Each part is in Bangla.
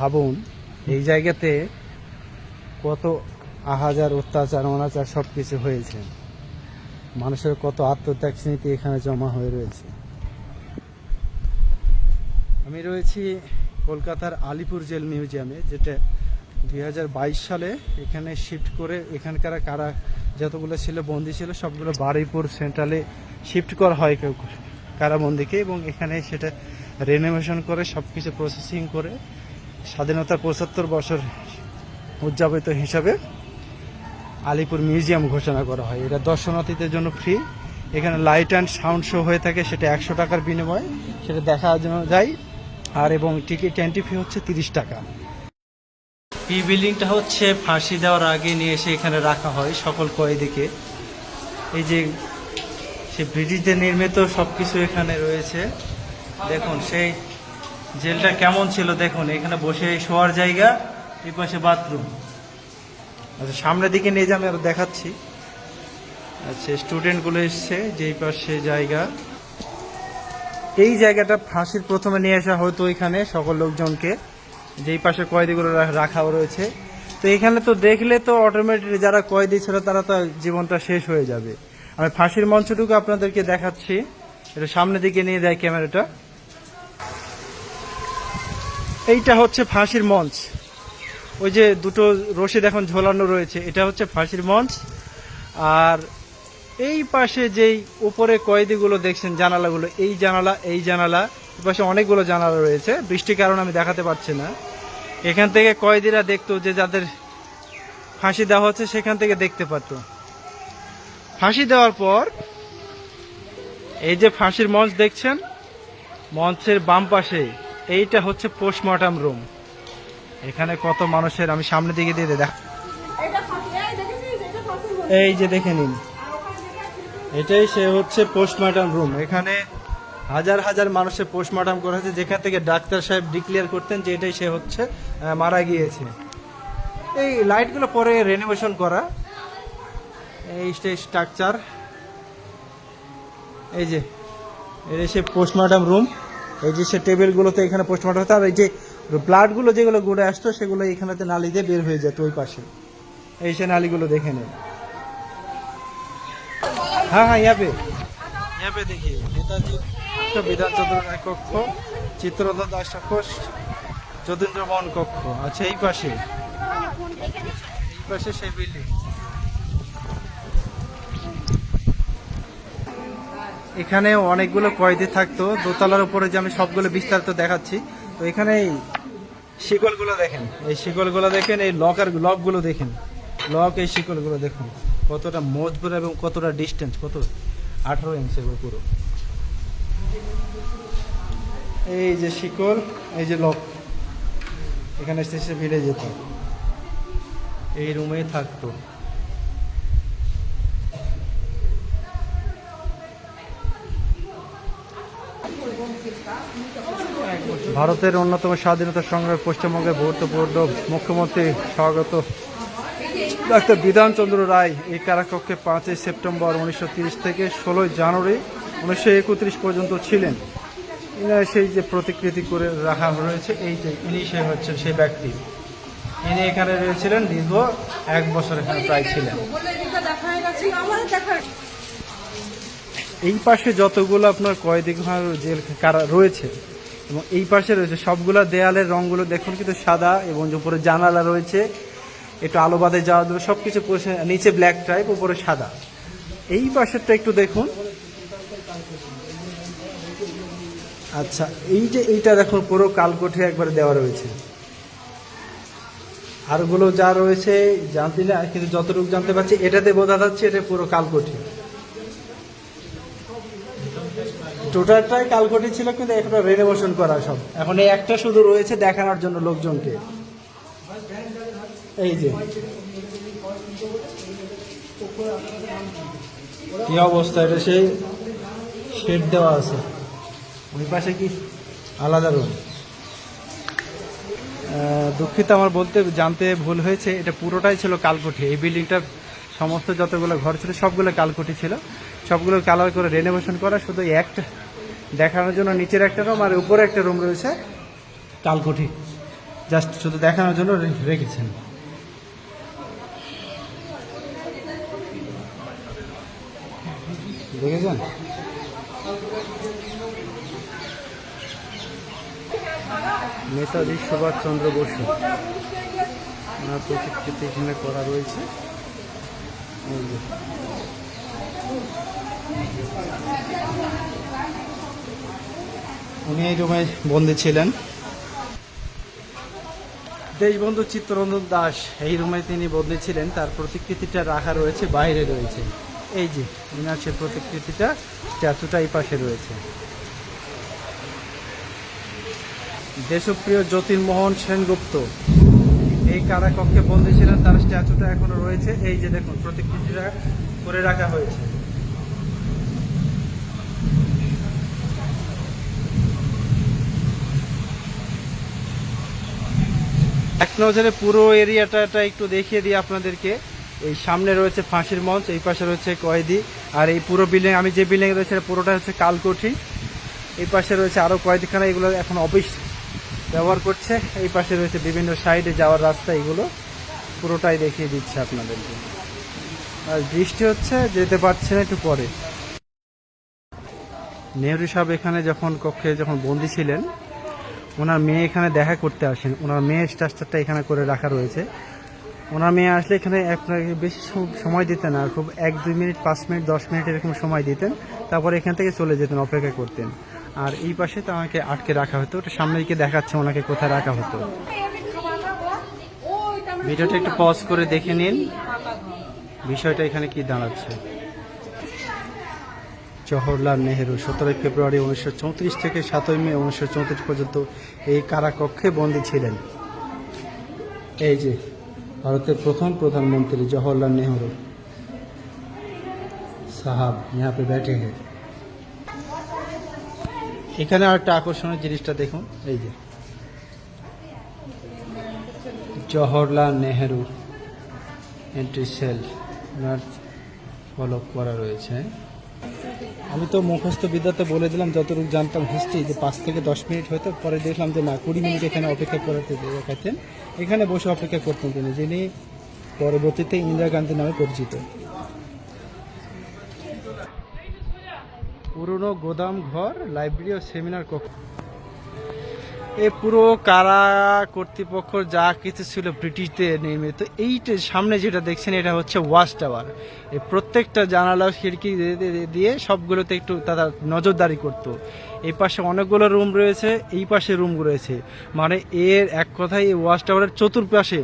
ভাবুন, এই জায়গাতে কত আহাজার, অত্যাচার, অনাচার সব কিছু হয়েছে। মানুষের কত আত্মত্যাগ স্মৃতি এখানে জমা হয়ে রয়েছে। আমি রয়েছি কলকাতার আলিপুর জেল মিউজিয়ামে, যেটা দুই হাজার বাইশ সালে এখানে শিফট করে এখানকার কারা যতগুলো ছিল, বন্দি ছিল, সবগুলো বারুইপুর সেন্ট্রালে শিফট করা হয় কারাবন্দিকে এবং এখানে সেটা রেনোভেশন করে সব কিছু প্রসেসিং করে স্বাধীনতার পঁচাত্তর বছর উদযাপিত হিসাবে আলিপুর মিউজিয়াম ঘোষণা করা হয়। এটা দর্শনার্থীদের জন্য ফ্রি এখানে লাইট অ্যান্ড সাউন্ড শো হয়ে থাকে, সেটা একশো টাকার বিনিময়ে। সেটা জন্য যায় আর এবং টিকিট এন্ট্রি ফি হচ্ছে তিরিশ টাকা। এই বিল্ডিংটা হচ্ছে ফাঁসি দেওয়ার আগে নিয়ে এসে এখানে রাখা হয় সকল কয়েদিকে। এই যে সে ব্রিটিশদের নির্মিত সব কিছু এখানে রয়েছে। দেখুন, সেই জেলটা কেমন ছিল দেখুন, এখানে বসে শোয়ার জায়গা, এই পাশে বাথরুম। আচ্ছা সামনের দিকে নিয়ে যে আমি দেখাচ্ছি। আচ্ছা স্টুডেন্টগুলো এসছে, যেই পাশে জায়গা। এই জায়গাটা ফাঁসির প্রথমে নিয়ে আসা হতো এখানে সকল লোকজনকে। যেই পাশে কয়েদিগুলো রা- রাখাও রয়েছে। তো এখানে তো দেখলে তো অটোমেটিক যারা কয়েদি ছিল, তারা তো জীবনটা শেষ হয়ে যাবে। আমি ফাঁসির মঞ্চটুকু আপনাদেরকে দেখাচ্ছি। এটা সামনের দিকে নিয়ে দেয় ক্যামেরাটা। এইটা হচ্ছে ফাঁসির মঞ্চ। ওই যে দুটো রশিদ এখন ঝোলানো রয়েছে, এটা হচ্ছে ফাঁসির মঞ্চ। আর এই পাশে যেই উপরে কয়েদিগুলো দেখছেন জানালাগুলো, এই জানালা এই জানালা, এই পাশে অনেকগুলো জানালা রয়েছে। বৃষ্টির কারণে আমি দেখাতে পারছি না। এখান থেকে কয়েদিরা দেখতো যে যাদের ফাঁসি দেওয়া হচ্ছে সেখান থেকে দেখতে পারতো। ফাঁসি দেওয়ার পর এই যে ফাঁসির মঞ্চ দেখছেন, মঞ্চের বাম পাশে এইটা হচ্ছে পোস্টমর্টম রুম এখানে কত মানুষের, আমি সামনের দিকে দিয়ে দেখ। এই এটা যে দেখে নিন। এটাই সে হচ্ছে পোস্টমর্টম রুম এখানে হাজার হাজার মানুষের পোস্টমর্টম করা হয়েছে। যেখান থেকে ডাক্তার সাহেব ডিক্লেয়ার করতেন যে এটাই সে হচ্ছে মারা গিয়েছে। এই লাইটগুলো পরে রেনোভেশন করা। এই স্ট্রাকচার এই যে এই সে পোস্টমর্টম রুম এই যে সে টেবিলগুলোতে এখানে পোস্টমর্টম হতো আর এই যে ব্লাডগুলো যেগুলো গুড়ে আসতো সেগুলো এখানেতে নালি দিয়ে বের হয়ে যেত ওই পাশে এই সে নালিগুলো দেখে নেন हाँ हाँ यहाँ पे यहाँ पे देखिए नेताजी का विधान चंद्र राय কক্ষ চিত্রধর দাস ঠাকুর যতীন্দ্র মোহন কক্ষ আচ্ছা এই পাশে এই পাশে সেই বিল্ডিং এখানে অনেকগুলো কয়েদি থাকতো। দোতলার উপরে যে আমি সবগুলো বিস্তারিত দেখাচ্ছি। তো এখানে এই শিকলগুলো দেখেন। এই শিকলগুলো দেখেন, এই লকার লকগুলো দেখেন। লক এই শিকলগুলো দেখুন। কতটা মজবুত এবং কতটা ডিস্টেন্স, কত আঠারো ইঞ্চ এগুলো পুরো এই যে শিকল, এই যে লক। এখানে শেষে ভিড়ে যেত। এই রুমেই থাকতো। ভারতের অন্যতম স্বাধীনতা সংগ্রামে পশ্চিমবঙ্গের গুরুত্বপূর্ণ মুখ্যমন্ত্রী স্বাগত। ডাক্তার বিধানচন্দ্র রায় এই কারাকক্ষে পাঁচই সেপ্টেম্বর উনিশশো থেকে ষোলোই জানুয়ারি উনিশশো একত্রিশ পর্যন্ত ছিলেন। সেই যে প্রতিকৃতি করে রাখা রয়েছে, এই যে ইনি সে হচ্ছেন সেই ব্যক্তি। ইনি এখানে রয়েছিলেন, দীর্ঘ এক বছর এখানে প্রায় ছিলেন। এই পাশে যতগুলো আপনার কয়েদি জেল কারা রয়েছে এবং এই পাশে রয়েছে সবগুলো দেয়ালের রঙগুলো দেখুন, কিন্তু সাদা এবং উপরে জানালা রয়েছে, একটু আলো বাদে যাওয়া দেবে সব কিছু নিচে ব্ল্যাক টাইপ উপরে সাদা। এই পাশেরটা একটু দেখুন। আচ্ছা এই যে এইটা দেখুন, পুরো কালকোঠে একবারে দেওয়া রয়েছে। আরগুলো যা রয়েছে, জানতে না, কিন্তু যতটুকু জানতে পারছি, এটাতে বোঝা যাচ্ছে এটা পুরো কালকোঠি। টোটালটাই কালকটি ছিল কিন্তু এখন রেনোভেশন করা সব। এখন এই একটা শুধু রয়েছে দেখানোর জন্য লোকজনকে। এই যে। কি অবস্থা, এটা সেই শেড দেওয়া আছে। ওই পাশে কি আলাদা রুম দুঃখিত, আমার বলতে, জানতে ভুল হয়েছে। এটা পুরোটাই ছিল কালকুঠি এই বিল্ডিংটার সমস্ত যতগুলো ঘর ছিল, সবগুলো কালকুঠি ছিল। সবগুলো কালার করে রেনোভেশন করা, শুধু একটা দেখানোর জন্য নিচের একটা রুম আর উপরে একটা রুম রয়েছে কালকুঠি জাস্ট শুধু দেখানোর জন্য রেখেছেন। দেখেছেন? নেতাজি সুভাষচন্দ্র বসু। ওনার প্রতিকৃতি এখানে করা রয়েছে। উনি এই রুমে বন্দী ছিলেন। দেশবন্ধু চিত্তরঞ্জন দাস, এই রুমে তিনি বদলি ছিলেন। তার প্রতিকৃতিটা রাখা রয়েছে, বাইরে রয়েছে। এই যে, ইনার সে প্রতিকৃতিটা স্ট্যাচুটা এই পাশে রয়েছে। দেশপ্রিয় জ্যোতির্মোহন সেনগুপ্ত এই কারাকক্ষে বন্দী ছিলেন, তার স্ট্যাচুটা এখনও রয়েছে। এই যে দেখুন, প্রতিকৃতিটা করে রাখা হয়েছে। এক নজরে পুরো এরিয়াটা একটু দেখিয়ে দিই আপনাদেরকে। এই সামনে রয়েছে ফাঁসির মঞ্চ, এই পাশে রয়েছে কয়েদি। আর এই পুরো বিল্ডিং আমি যে বিল্ডিং রয়েছে পুরোটা হচ্ছে কালকোঠি। এই পাশে রয়েছে আরও কয়েদিখানা, এগুলো এখন অফিস ব্যবহার করছে। এই পাশে রয়েছে বিভিন্ন সাইডে যাওয়ার রাস্তা, এগুলো পুরোটাই দেখিয়ে দিচ্ছে আপনাদেরকে। আর বৃষ্টি হচ্ছে, যেতে পারছে না একটু পরে। নেহরু সাহেব এখানে যখন কক্ষে যখন বন্দি ছিলেন, ওনার মেয়ে এখানে দেখা করতে আসেন। ওনার মেয়ের স্ট্রাকচারটা এখানে করে রাখা রয়েছে। ওনার মেয়ে আসলে এখানে আপনাকে বেশি সময় দিতেন না। খুব এক দুই মিনিট, পাঁচ মিনিট, দশ মিনিট এরকম সময় দিতেন। তারপরে এখান থেকে চলে যেতেন, অপেক্ষা করতেন। আর এই পাশে তো আমাকে আটকে রাখা হতো ওটা সামনে দিকে দেখাচ্ছে ওনাকে কোথায় রাখা হতো ভিডিওটা একটু পজ করে দেখে নিন বিষয়টা এখানে কি দাঁড়াচ্ছে জওহরলাল নেহেরু সতেরোই ফেব্রুয়ারি উনিশশো চৌত্রিশ থেকে সাতই মে উনিশশো চৌত্রিশ পর্যন্ত এই কারাকক্ষে বন্দী ছিলেন এই যে ভারতের প্রথম প্রধানমন্ত্রী জওহরলাল নেহরু সাহাব यहाँ पे बैठे हैं এখানে আর একটা আকর্ষণীয় জিনিসটা দেখুন, এই যে। জওহরলাল নেহেরু এন্ট্রি সেল ওনার ফলো করা রয়েছে। আমি তো মুখস্থ বিদ্যাতে বলে দিলাম, যতটুকু জানতাম হিস্ট্রি যে পাঁচ থেকে দশ মিনিট হয়তো, পরে দেখলাম যে না, কুড়ি মিনিট এখানে অপেক্ষা করাতে দেখাতেন এখানে বসে অপেক্ষা করতেন তিনি, যিনি পরবর্তীতে ইন্দিরা গান্ধী নামে পরিচিত। পুরনো গোদাম ঘর লাইব্রেরি ও সেমিনার কক্ষ। এই পুরো কারা কর্তৃপক্ষ যা কিছু ছিল ব্রিটিশদের নির্মিত, এইটা সামনে যেটা দেখছেন এটা হচ্ছে ওয়াচ টাওয়ার। এই প্রত্যেকটা জানালা খিড়কি দিয়ে- সবগুলোতে একটু তারা নজরদারি করত। এই পাশে অনেকগুলো রুম রয়েছে, এই পাশে রুম রয়েছে। মানে এর এক কথায় এই ওয়াচ টাওয়ারের চতুর্পাশে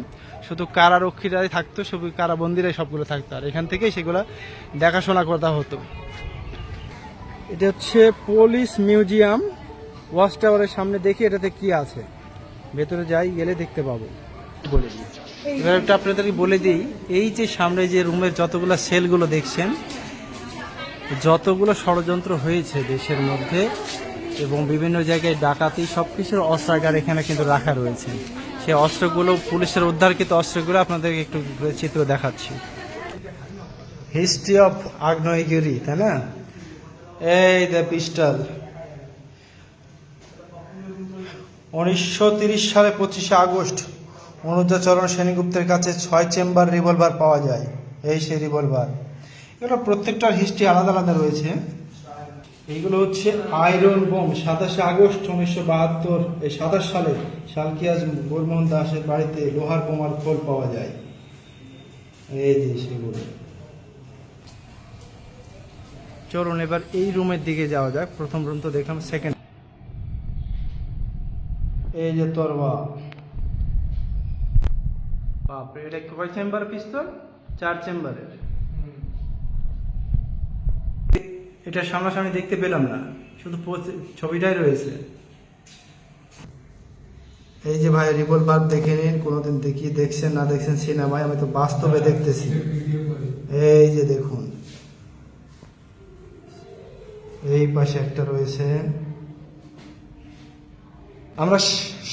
শুধু কারারক্ষীরাই থাকতো, শুধু কারাবন্দিরাই সবগুলো থাকতো। আর এখান থেকেই সেগুলো দেখাশোনা করা হতো। এটা হচ্ছে পুলিশ মিউজিয়াম ওয়াচ টাওয়ারের সামনে দেখি এটাতে কি আছে। ভেতরে যাই, গেলে দেখতে পাবো। বলে দিই। এবার একটা আপনাদেরকে বলে দিই, এই যে সামনে যে রুমের যতগুলো সেলগুলো দেখছেন, যতগুলো ষড়যন্ত্র হয়েছে দেশের মধ্যে এবং বিভিন্ন জায়গায় ডাকাতি সব কিছুর অস্ত্রাগার এখানে কিন্তু রাখা রয়েছে। সেই অস্ত্রগুলো, পুলিশের উদ্ধারকৃত অস্ত্রগুলো আপনাদেরকে একটু চিত্র দেখাচ্ছি। হিস্ট্রি অফ আগ্নেয়গিরি তাই না? এই দ্য পিস্টল। উনিশশো সালে পঁচিশে আগস্ট অনুজাচরণ সেনগুপ্তের কাছে ছয় চেম্বার রিভলভার পাওয়া যায়। এই সেই রিভলভার। এগুলো প্রত্যেকটার হিস্ট্রি আলাদা আলাদা রয়েছে। এইগুলো হচ্ছে আয়রন বোম। সাতাশে আগস্ট উনিশশো বাহাত্তর, এই সাতাশ সালে শালকিয়াজ বর্মন দাসের বাড়িতে লোহার বোমার খোল পাওয়া যায়। এই যে সেগুলো চলুন এবার এই রুমের দিকে যাওয়া যাক। প্রথম রুম তো দেখলাম সেকেন্ড এই যে তরবা বাপরে, এটা কয় চেম্বার পিস্তল? চার চেম্বারের। এটা সামনাসামনি দেখতে পেলাম না। শুধু ছবিটাই রয়েছে। এই যে ভাই রিভলভার দেখে নিন, কোনোদিন দেখি দেখছেন না দেখছেন সিনেমায়, আমি তো বাস্তবে দেখতেছি। এই যে দেখুন। এই পাশে একটা রয়েছে। আমরা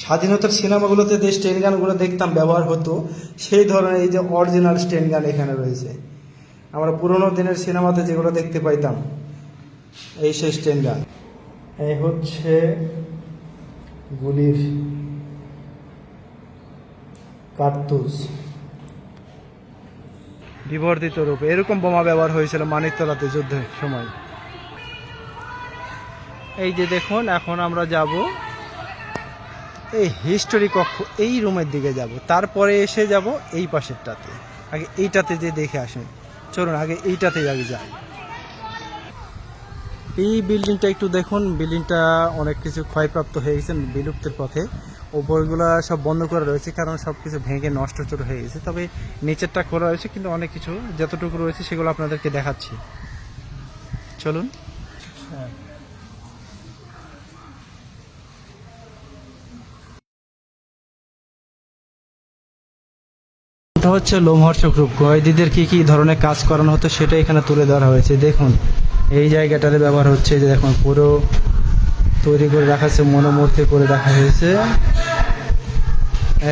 স্বাধীনতার সিনেমাগুলোতে যে স্টেন গানগুলো দেখতাম, ব্যবহার হতো, সেই ধরনের এই যে অরিজিনাল স্টেন গান এখানে রয়েছে। আমরা পুরোনো দিনের সিনেমাতে যেগুলো দেখতে পাইতাম, এই সেই স্টেন গান। এই হচ্ছে গুলির কার্তুজ। বিবর্ধিত রূপ। এরকম বোমা ব্যবহার হয়েছিল মানিকতলাতে যুদ্ধের সময়। এই যে দেখুন, এখন আমরা যাব এই হিস্টোরি কক্ষ, এই রুমের দিকে যাব। তারপরে এসে যাব এই পাশেরটাতে। আগে এইটাতে যে দেখে আসেন। চলুন, আগে এইটাতে আগে যাই। এই বিল্ডিংটা একটু দেখুন। বিল্ডিংটা অনেক কিছু ক্ষয়প্রাপ্ত হয়ে গেছে বিলুপ্তের পথে। ওপরগুলো সব বন্ধ করা রয়েছে, কারণ সব কিছু ভেঙে নষ্ট চট হয়ে গেছে। তবে নিচেরটা খোলা রয়েছে, কিন্তু অনেক কিছু যতটুকু রয়েছে সেগুলো আপনাদেরকে দেখাচ্ছি। চলুন। এটা হচ্ছে, লোমহর্ষক রূপ কয়েদিদের কি কি ধরনের কাজ করানো হতো সেটা এখানে তুলে ধরা হয়েছে। দেখুন, এই জায়গাটাতে ব্যবহার হচ্ছে যে দেখুন, পুরো তৈরি করে রাখা হয়েছে মনোমূর্তি করে রাখা হয়েছে।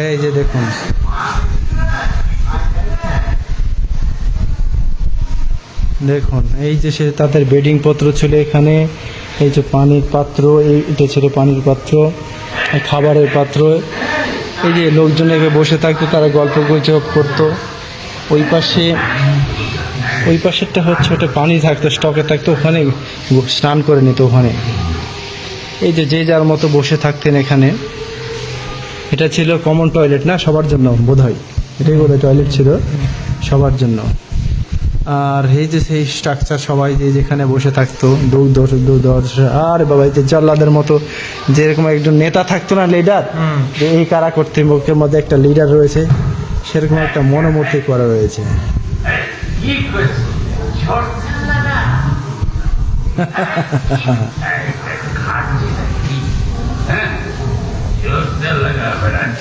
এই যে দেখুন দেখুন, এই যে সে তাদের বেডিং পত্র ছিল এখানে, এই যে পানির পাত্র, এই ছিল পানির পাত্র, খাবারের পাত্র এই যে লোকজন এখানে বসে থাকতো, তারা গল্প গুজব করতো। ওই পাশে, ওই পাশেরটা হচ্ছে ওটা পানি থাকতো, স্টকে থাকতো, ওখানে স্নান করে নিত ওখানে। এই যে যে যার মতো বসে থাকতেন এখানে, এটা ছিল কমন টয়লেট না, সবার জন্য বোধ হয় এটাই বোধ টয়লেট ছিল সবার জন্য। আর এই যে সেই স্ট্রাকচার সবাই যে যেখানে বসে থাকতো দৌড় দৌড় আর বাবা এই যে জল্লাদের মতো যেরকম একজন নেতা থাকতো না লিডার এই কারা কর্তৃপক্ষের মধ্যে একটা লিডার রয়েছে সেরকম একটা মনোমূর্তি করা রয়েছে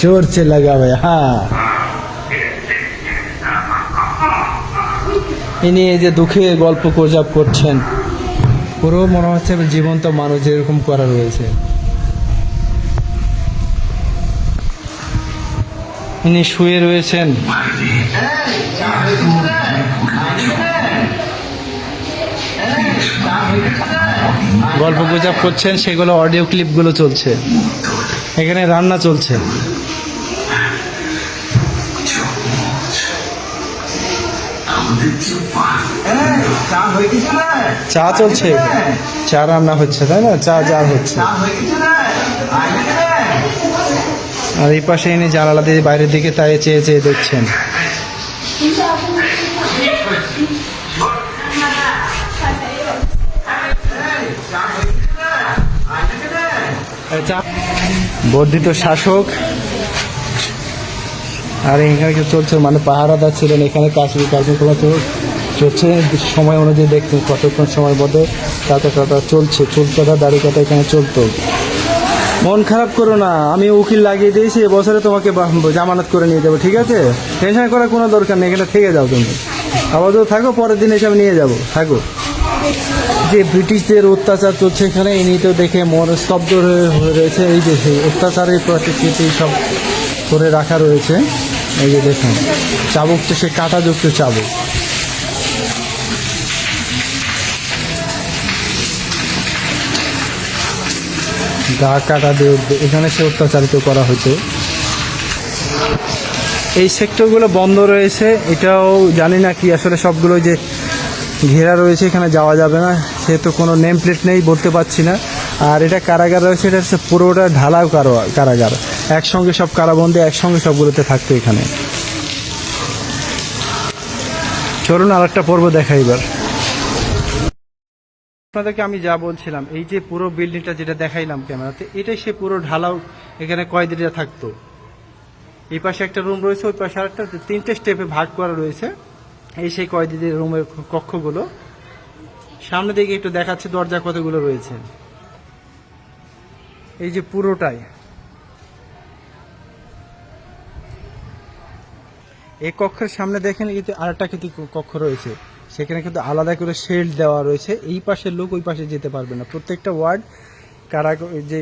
জোর সে লাগাবে হ্যাঁ। ইনি এই যে দুঃখে গল্প গোজাপ করছেন, পুরো মনে হচ্ছে জীবন্ত মানুষ এরকম করা রয়েছে। ইনি শুয়ে রয়েছেন। গল্প গুজব করছেন, সেগুলো অডিও ক্লিপগুলো চলছে। এখানে রান্না চলছে। চা চলছে চা রান্না হচ্ছে তাই না? চা জার হচ্ছে। আর এই পাশে এনে জানালা দিয়ে বাইরের দিকে তাই চেয়ে চেয়ে দেখছেন। বর্ধিত শাসক আর এখানে কি চলছে? মানে পাহারাদার ছিলেন, এখানে কাশ্মীর কার্যক্রম চল- চলছে? সময় অনুযায়ী দেখতে কতক্ষণ সময় মধ্যে কাটা কাটা চলছে চুল কাটা, দাড়ি কাটা এখানে চলতো। মন খারাপ করো না, আমি উকিল লাগিয়ে দিয়েছি, এবছরে তোমাকে জামানত করে নিয়ে যাব, ঠিক আছে? টেনশন করার কোনো দরকার নেই, এখানে থেকে যাও তুমি। আপাতত থাকো, পরের দিন এসে আমি নিয়ে যাব, থাকো। যে ব্রিটিশদের অত্যাচার চলছে এখানে, এই নিতেও দেখে মন স্তব্ধ হয়ে- হয়ে রয়েছে, এই যে সেই অত্যাচারের প্রতিকৃতি সব করে রাখা রয়েছে। এই যে দেখুন, চাবুক তো সে কাঁটাযুক্ত চাবুক। গা কাটা দিয়ে এখানে সে অত্যাচারিত করা হতো এই সেক্টরগুলো বন্ধ রয়েছে। এটাও জানি না কি আসলে সবগুলো যে ঘেরা রয়েছে, এখানে যাওয়া যাবে না। সেহেতু কোনো নেম প্লেট নেই, বলতে পারছি না। আর এটা কারাগার রয়েছে, এটা হচ্ছে পুরোটা ঢালাও কারো- কারাগার। একসঙ্গে সব কারাবন্দি, একসঙ্গে সবগুলোতে থাকতো এখানে। চলুন আর একটা পর্ব দেখাই এবার। আপনাদেরকে আমি যা বলছিলাম, এই যে পুরো বিল্ডিংটা যেটা দেখাইলাম ক্যামেরাতে, এটাই সে পুরো ঢালাও এখানে কয়েদিরা থাকতো। এই পাশে একটা রুম রয়েছে, ওই পাশে আরেকটা তিনটে স্টেপে ভাগ করা রয়েছে। এই সেই কয়েদিদের রুমের কক্ষগুলো। সামনে দিকে একটু দেখাচ্ছে, দরজা কতগুলো রয়েছে। এই যে পুরোটাই। এই কক্ষের সামনে দেখেন কিন্তু আরেকটা কিন্তু কক্ষ রয়েছে। সেখানে কিন্তু আলাদা করে শেল্ড দেওয়া রয়েছে। এই পাশের লোক ওই পাশে যেতে পারবে না। প্রত্যেকটা ওয়ার্ড কারা যে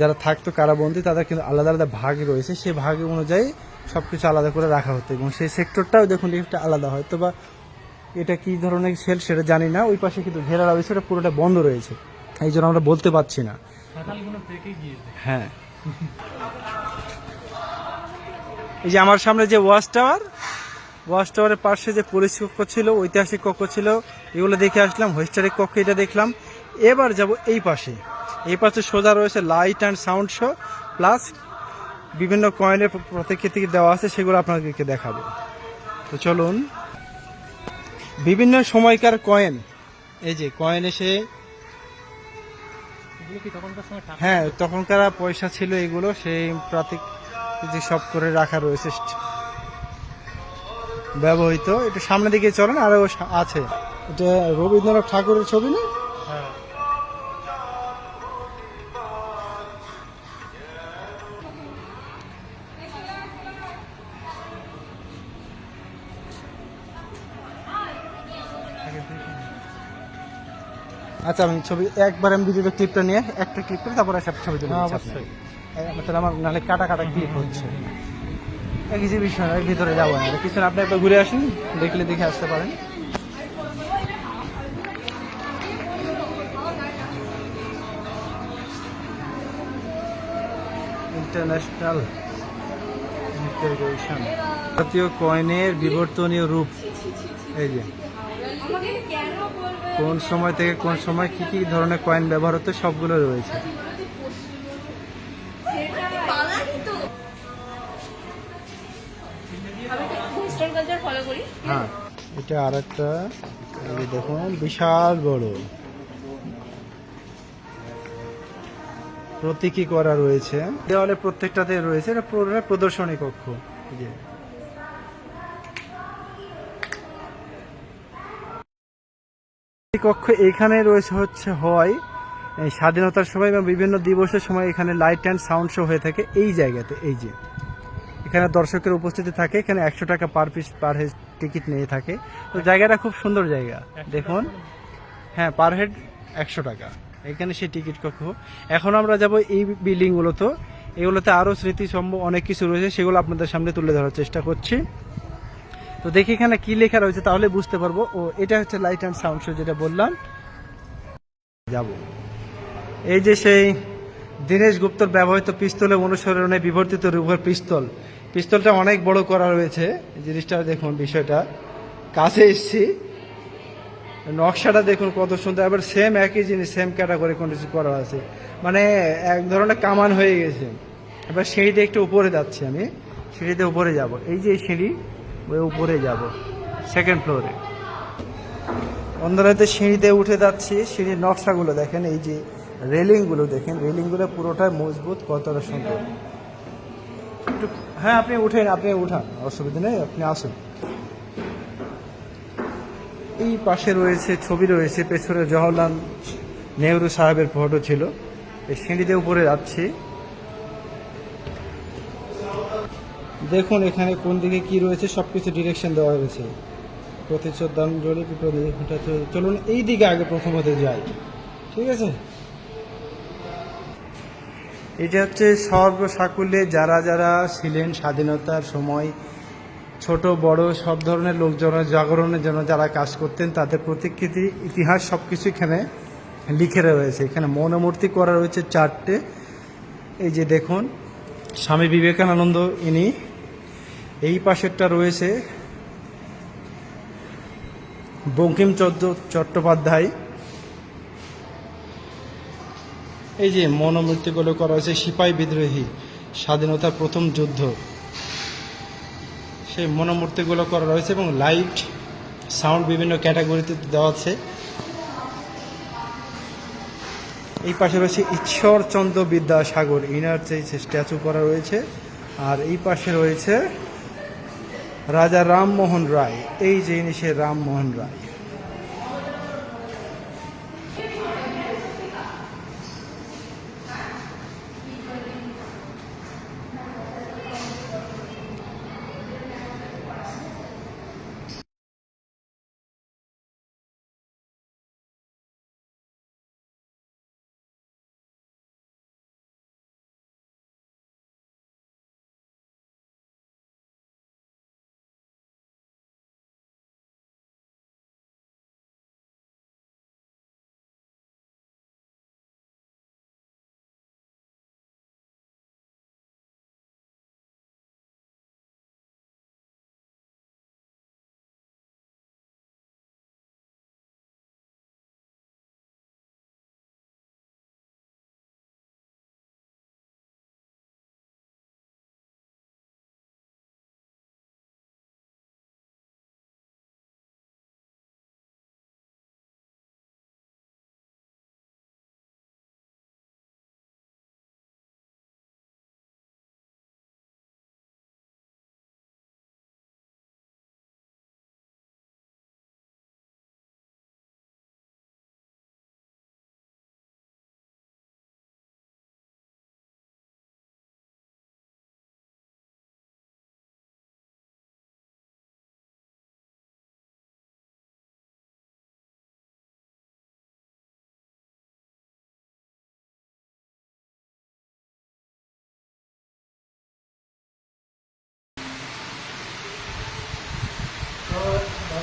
যারা থাকতো কারাবন্দি তাদের কিন্তু আলাদা আলাদা ভাগ রয়েছে। সেই ভাগ অনুযায়ী সব কিছু আলাদা করে রাখা হতো এবং সেই সেক্টরটাও দেখুন একটা আলাদা হয়তো বা এটা কি ধরনের সেল সেটা জানি না। ওই পাশে কিন্তু ঘেরা রয়েছে ওটা পুরোটা বন্ধ রয়েছে। এই জন্য আমরা বলতে পারছি না। হ্যাঁ। এই যে আমার সামনে যে ওয়াচ টাওয়ার ওয়াচ টাওয়ারের পাশে যে পুলিশ কক্ষ ছিল ঐতিহাসিক কক্ষ ছিল এগুলো দেখে আসলাম হিস্টোরিক কক্ষ এটা দেখলাম। এবার যাব এই পাশে। এই পাশে সোজা রয়েছে light and sound show plus বিভিন্ন কয়েনের প্রতিকৃতি দেওয়া আছে সেগুলো আপনাদেরকে দেখাবো। তো চলুন। বিভিন্ন সময়কার কয়েন এই যে কয়েন এসে হ্যাঁ তখনকার পয়সা ছিল এগুলো সেই প্রাতিক যে সব করে রাখা রয়েছে। ব্যবহৃত। একটু সামনের দিকে চলেন আরও আছে। এটা রবীন্দ্রনাথ ঠাকুরের ছবি না? আচ্ছা আমি ছবি একবার আমি ভিডিওর ক্লিপটা নিয়ে একটা ক্লিক করে তারপরে সব ছবি তুলে অবশ্যই। তাহলে আমার নাহলে কাটা কাটা ক্লিপ হচ্ছে। এক কিছু বিষয় নয় ভিতরে যাব না। পিছনে আপনি একবার ঘুরে আসুন দেখলে দেখে আসতে পারেন। ইন্টারন্যাশনাল ইন্টারগ্রেশন ভারতীয় কয়েনের বিবর্তনীয় রূপ। এই যে। কোন সময় থেকে কোন সময় কি কি ধরনের কয়েন ব্যবহার হতো সবগুলো রয়েছে। হ্যাঁ এটা আর একটা দেখুন, বিশাল বড়। প্রতীকী করা রয়েছে। দেওয়ালে প্রত্যেকটাতে রয়েছে, এটা প্রদর্শনী কক্ষ। কক্ষ এখানে রয়েছে হচ্ছে হয় স্বাধীনতার সময় এবং বিভিন্ন দিবসের সময় এখানে লাইট অ্যান্ড সাউন্ড শো হয়ে থাকে এই জায়গাতে, এই যে। এখানে দর্শকের উপস্থিতি থাকে এখানে একশো টাকা per piece per head ticket নিয়ে থাকে। তো জায়গাটা খুব সুন্দর জায়গা দেখুন। হ্যাঁ পার হেড একশো টাকা। এখানে সেই টিকিট কক্ষ। এখন আমরা যাব এই বিল্ডিংগুলোতে এগুলোতে আরও স্মৃতিসম্ভ অনেক কিছু রয়েছে সেগুলো আপনাদের সামনে তুলে ধরার চেষ্টা করছি। তো দেখি এখানে কি লেখা রয়েছে তাহলে বুঝতে পারব। ও এটা হচ্ছে লাইট অ্যান্ড সাউন্ড শো যেটা বললাম। যাব। এই যে সেই দীনেশ গুপ্তর ব্যবহৃত পিস্তলে অনুসরণে বিবর্তিত রূপের পিস্তল পিস্তলটা অনেক বড় করা রয়েছে। জিনিসটা দেখুন, বিষয়টা। কাছে এসছি। নকশাটা দেখুন কত সুন্দর। এবার সেম একই জিনিস সেম ক্যাটাগরি কোনো কিছু করা আছে। মানে এক ধরনের কামান হয়ে গেছে। এবার সিঁড়িতে একটু উপরে যাচ্ছি আমি। সিঁড়িতে উপরে যাব। এই যে সিঁড়ি, ওই উপরে যাব। সেকেন্ড ফ্লোরে অন্যরাতে সিঁড়িতে উঠে যাচ্ছি। সিঁড়ির নকশাগুলো দেখেন, এই যে রেলিংগুলো দেখেন। রেলিংগুলো পুরোটাই মজবুত, কতটা সুন্দর। একটু হ্যাঁ আপনি উঠেন, আপনি উঠান, অসুবিধা নেই, আপনি আসুন। এই পাশে রয়েছে, ছবি রয়েছে, পেছনে জওহরলাল নেহরু সাহেবের ফটো ছিল। এই সিঁড়িতে উপরে যাচ্ছি। দেখুন এখানে কোন দিকে কি রয়েছে সব কিছু ডিরেকশন দেওয়া হয়েছে। প্রতিশ্রদ্ধাঞ্জলি বিপরীত চলুন এই দিকে আগে প্রথমত যাই। ঠিক আছে? এটা হচ্ছে সর্বসাকুল্যে যারা যারা ছিলেন স্বাধীনতার সময়, ছোট, বড়, সব ধরনের লোকজন, জাগরণের জন্য যারা কাজ করতেন, তাদের প্রতিকৃতি ইতিহাস সব কিছু এখানে লিখে রয়েছে। এখানে মনোমূর্তি করা রয়েছে চারটে। এই যে দেখুন, স্বামী বিবেকানন্দ ইনি, এই পাশেরটা রয়েছে বঙ্কিমচন্দ্র চট্টোপাধ্যায়। এই যে মনোমূর্তিগুলো করা হয়েছে সিপাহী বিদ্রোহী, স্বাধীনতার প্রথম যুদ্ধ। সেই মনোমূর্তিগুলো করা রয়েছে এবং লাইট, সাউন্ড বিভিন্ন ক্যাটাগরিতে দেওয়া আছে। এই পাশে রয়েছে ঈশ্বরচন্দ্র বিদ্যাসাগর ইনার যে স্ট্যাচু করা রয়েছে, আর এই পাশে রয়েছে রাজা রামমোহন রায়। এই যে জিনিসের রামমোহন রায়।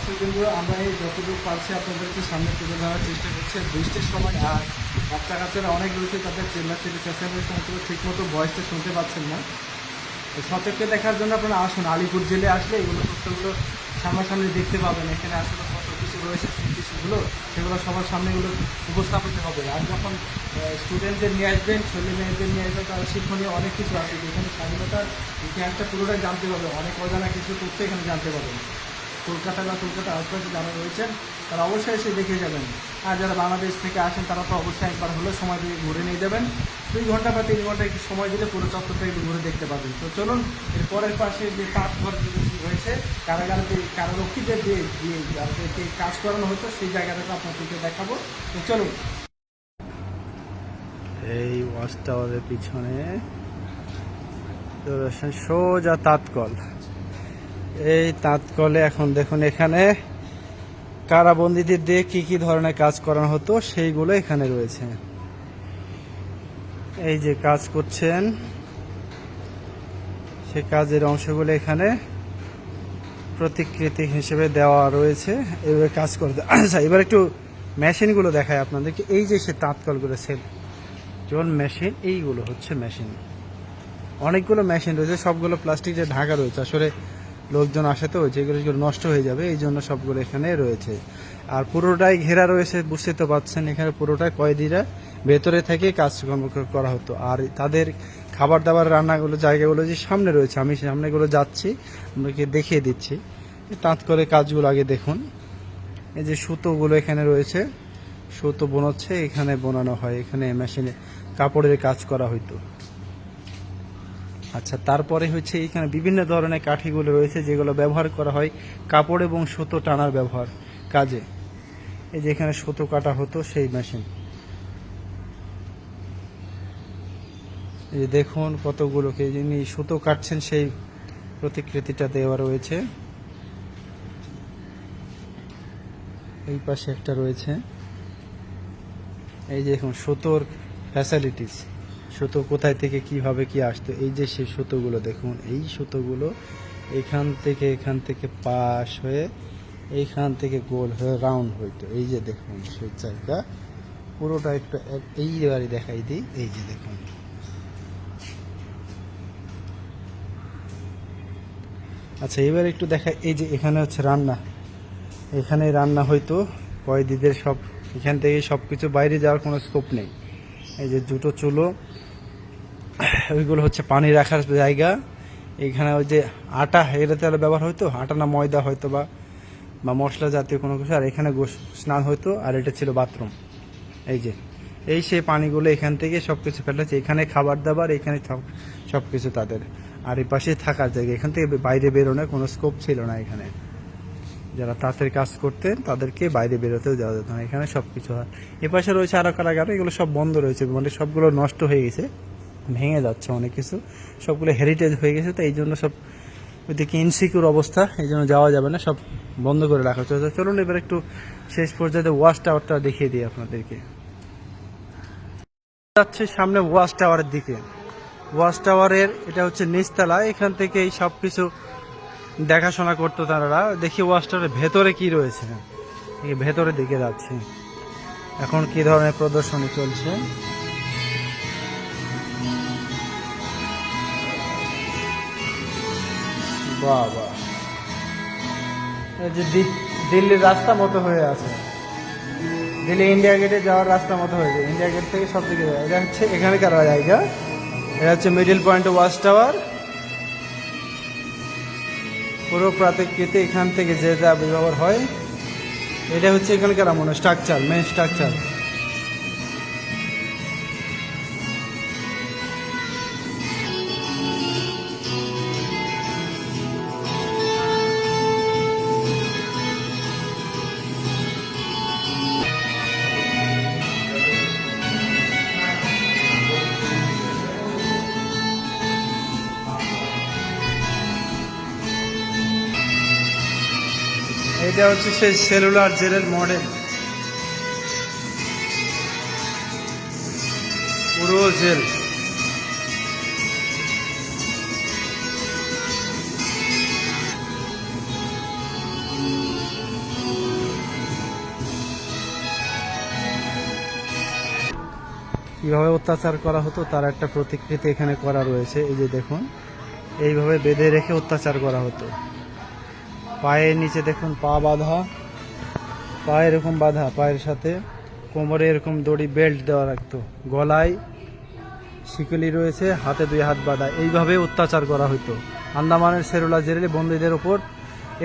দর্শক আমরা এই যতটুকু পারছি আপনাদেরকে সামনে তুলে ধরার চেষ্টা করছি। বৃষ্টির সময় আর বাচ্চা কাচ্চারা অনেক রয়েছে তাদের চেল্লা চেঁচামেচি সমস্ত ঠিক মতো ভয়েসটা শুনতে পাচ্ছেন না। তো সচক্ষে দেখার জন্য আপনারা আসুন, আলিপুর জেলে আসলে এগুলো তথ্যগুলো সামনাসামনি দেখতে পাবেন। এখানে আসলে কত কিছু রয়েছে কিছুগুলো সেগুলো সবার সামনে এগুলো উপস্থাপিত হবে। আর যখন স্টুডেন্টদের নিয়ে আসবেন, ছেলে মেয়েদের নিয়ে আসবেন, তারা শিক্ষণীয় অনেক কিছু আছে। এখানে স্বাধীনতার ইতিহাসটা পুরোটাই জানতে পারবে, অনেক অজানা কিছু তথ্য এখানে জানতে পারবেন। কলকাতা বা কলকাতা আশপাশে যারা রয়েছেন, তারা অবশ্যই এসে দেখে যাবেন। আর যারা বাংলাদেশ থেকে আসেন, তারা তো অবশ্যই একবার হলেও সময় দিয়ে ঘুরে নিয়ে যাবেন। দুই ঘণ্টা বা তিন ঘণ্টা একটু সময় দিলে পুরো চত্বরটা একটু ঘুরে দেখতে পাবেন। তো চলুন এর পরের পাশে যে যেগুলো রয়েছে কারাগারে কারারক্ষীদের যে যে যাদেরকে কাজ করানো হতো, সেই জায়গাটাকে আপনাদেরকে দেখাবো। তো চলুন। এই ওয়াচ টাওয়ারের পিছনে সোজা তাঁতকল। এই তাঁতকলে এখন দেখুন এখানে কারাবন্দীদের দিয়ে কি কি ধরনের কাজ করানো হতো, সেইগুলো এখানে রয়েছে। এই যে কাজ করছেন, সে কাজের অংশগুলো এখানে প্রতিকৃতি হিসেবে দেওয়া রয়েছে। এভাবে কাজ করে আচ্ছা এবার একটু মেশিনগুলো দেখায় আপনাদেরকে। এই যে সে তাঁতকলগুলো সেল যেমন মেশিন, এইগুলো হচ্ছে মেশিন। অনেকগুলো মেশিন রয়েছে, সবগুলো প্লাস্টিক দিয়ে ঢাকা রয়েছে। আসলে লোকজন আসে তো যেগুলো যেগুলো নষ্ট হয়ে যাবে, এই জন্য সবগুলো এখানে রয়েছে। আর পুরোটাই ঘেরা রয়েছে, বুঝতে তো পারছেন এখানে পুরোটাই কয়েদিরা ভেতরে থেকে কাজকর্ম করা হতো। আর তাদের খাবার দাবার, রান্নাগুলো, জায়গাগুলো যে সামনে রয়েছে, আমি সামনেগুলো যাচ্ছি, আপনাকে দেখিয়ে দিচ্ছি। তাঁত করে কাজগুলো আগে দেখুন। এই যে সুতোগুলো এখানে রয়েছে, সুতো বোনাচ্ছে, এখানে বোনানো হয়, এখানে মেশিনে কাপড়ের কাজ করা হইতো। আচ্ছা তারপরে হচ্ছে এখানে বিভিন্ন ধরনের কাঠিগুলো রয়েছে যেগুলো ব্যবহার করা হয় কাপড় এবং সুতো টানার ব্যবহার কাজে। এই যে এখানে সুতো কাটা হতো সেই মেশিন। এই যে দেখুন কতগুলোকে যিনি সুতো কাটছেন সেই প্রতিকৃতিটা দেওয়া রয়েছে। এই পাশে একটা রয়েছে। এই যে এখন সুতোর ফ্যাসিলিটিস সুতো কোথায় থেকে কীভাবে কি আসতো? এই যে সেই সুতোগুলো দেখুন, এই সুতোগুলো এখান থেকে এখান থেকে পাশ হয়ে এইখান থেকে গোল হয়ে রাউন্ড হইতো। এই যে দেখুন, সেই জায়গা পুরোটা একটু এক- এইবারে দেখাই দিই, এই যে দেখুন। আচ্ছা এবার একটু দেখা এই যে এখানে হচ্ছে রান্না। এখানে রান্না হয়তো কয়েদিদের সব, এখান থেকে সব কিছু বাইরে যাওয়ার কোনো স্কোপ নেই। এই যে দুটো চুলো ওইগুলো হচ্ছে পানি রাখার জায়গা। এখানে ওই যে আটা এটা তাহলে ব্যবহার হতো? আটা না ময়দা হয়তো বা বা মশলা জাতীয় কোনো কিছু। আর এখানে স্নান হতো, আর এটা ছিল বাথরুম। এই যে, এই সেই পানিগুলো এখান থেকে সব কিছু ফেলেছে। এখানে খাবার দাবার, এখানে সব কিছু তাদের। আর এই পাশে থাকার জায়গা। এখান থেকে বাইরে বেরোনোর কোনো স্কোপ ছিল না এখানে। যারা তাঁতের কাজ করতেন, তাদেরকে বাইরে বেরোতেও যাওয়া যেত না। এখানে সব কিছু হয়। এ পাশে রয়েছে আরও কারাগার। এগুলো সব বন্ধ রয়েছে। মানে সবগুলো নষ্ট হয়ে গেছে। ভেঙে যাচ্ছে অনেক কিছু। সবগুলো হেরিটেজ হয়ে গেছে, তো এই জন্য সব ওইদিকে ইনসিকিউর অবস্থা, এই জন্য যাওয়া যাবে না, সব বন্ধ করে রাখা হচ্ছে। চলুন এবার একটু শেষ পর্যায়ে ওয়াশ টাওয়ারটা দেখিয়ে দিই আপনাদেরকে। যাচ্ছে সামনে ওয়াশ টাওয়ারের দিকে। ওয়াশ টাওয়ারের এটা হচ্ছে নিচতলা, এখান থেকে এই সব কিছু দেখাশোনা করতো তারা দেখি ওয়াশ টাওয়ারের ভেতরে কি রয়েছে। ভেতরের দিকে যাচ্ছে। এখন কি ধরনের প্রদর্শনী চলছে? দিল্লির রাস্তা মতো হয়ে আছে। দিল্লি ইন্ডিয়া গেটে যাওয়ার রাস্তা মতো হয়েছে ইন্ডিয়া গেট থেকে সব দিকে এটা হচ্ছে এখানকার জায়গা। এটা হচ্ছে মিডিল পয়েন্ট ওয়াচ টাওয়ার পুরো প্রাতিকৃতি এখান থেকে যে যা ব্যবহার হয়, এটা হচ্ছে এখানকার মনে স্ট্রাকচার মেন স্ট্রাকচার এটা হচ্ছে সেই সেলুলার জেলের মডেল। পুরো জেল। কীভাবে অত্যাচার করা হতো তার একটা প্রতিকৃতি এখানে করা রয়েছে, এই যে দেখুন। এইভাবে বেঁধে রেখে অত্যাচার করা হতো। পায়ের নিচে দেখুন পা বাঁধা। পা এরকম বাঁধা, পায়ের সাথে। কোমরে এরকম দড়ি বেল্ট দেওয়া রাখতো। গলায় শিকলি রয়েছে, হাতে দুই হাত বাঁধা। এইভাবে অত্যাচার করা হতো আন্দামানের সেরুলা জেলে বন্দীদের ওপর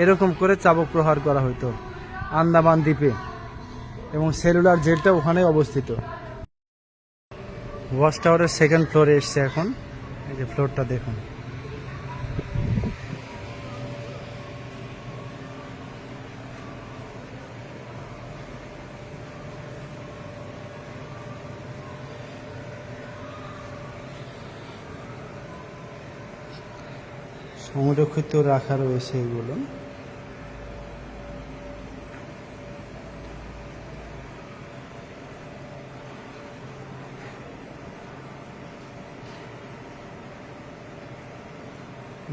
এরকম করে চাবক প্রহার করা হতো আন্দামান দ্বীপে এবং সেলুলার জেলটা ওখানে অবস্থিত। ওয়াচ টাওয়ারের সেকেন্ড ফ্লোরে এসছে এখন। এই যে ফ্লোরটা দেখুন। সংরক্ষিত রাখা রয়েছে এগুলো।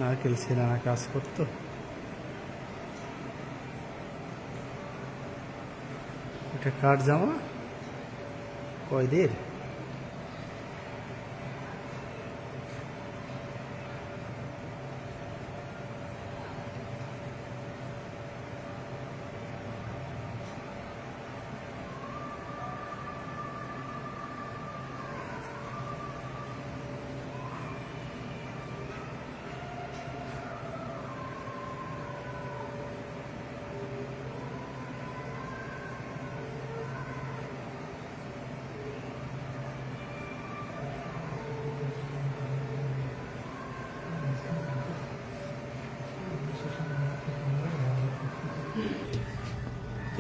নারকেল সিনানা কাজ করতো। এটা কাঠ জামা? কয়দের?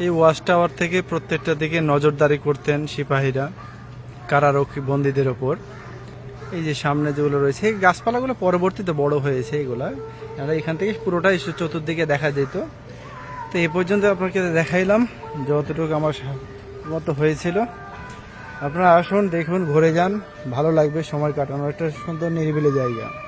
এই ওয়াচ টাওয়ার থেকে প্রত্যেকটা দিকে নজরদারি করতেন সিপাহীরা, কারারক্ষী বন্দীদের ওপর। এই যে সামনে যেগুলো রয়েছে, এই গাছপালাগুলো পরবর্তীতে বড় হয়েছে এগুলা। এখান থেকে পুরোটাই চতুর্দিকে দেখা যেত। তো এই পর্যন্ত আপনাকে দেখাইলাম, যতটুকু আমার মতো হয়েছিল। আপনারা আসুন, দেখুন, ঘুরে যান। ভালো লাগবে, সময় কাটানোর। একটা সুন্দর নিরিবিলি জায়গা।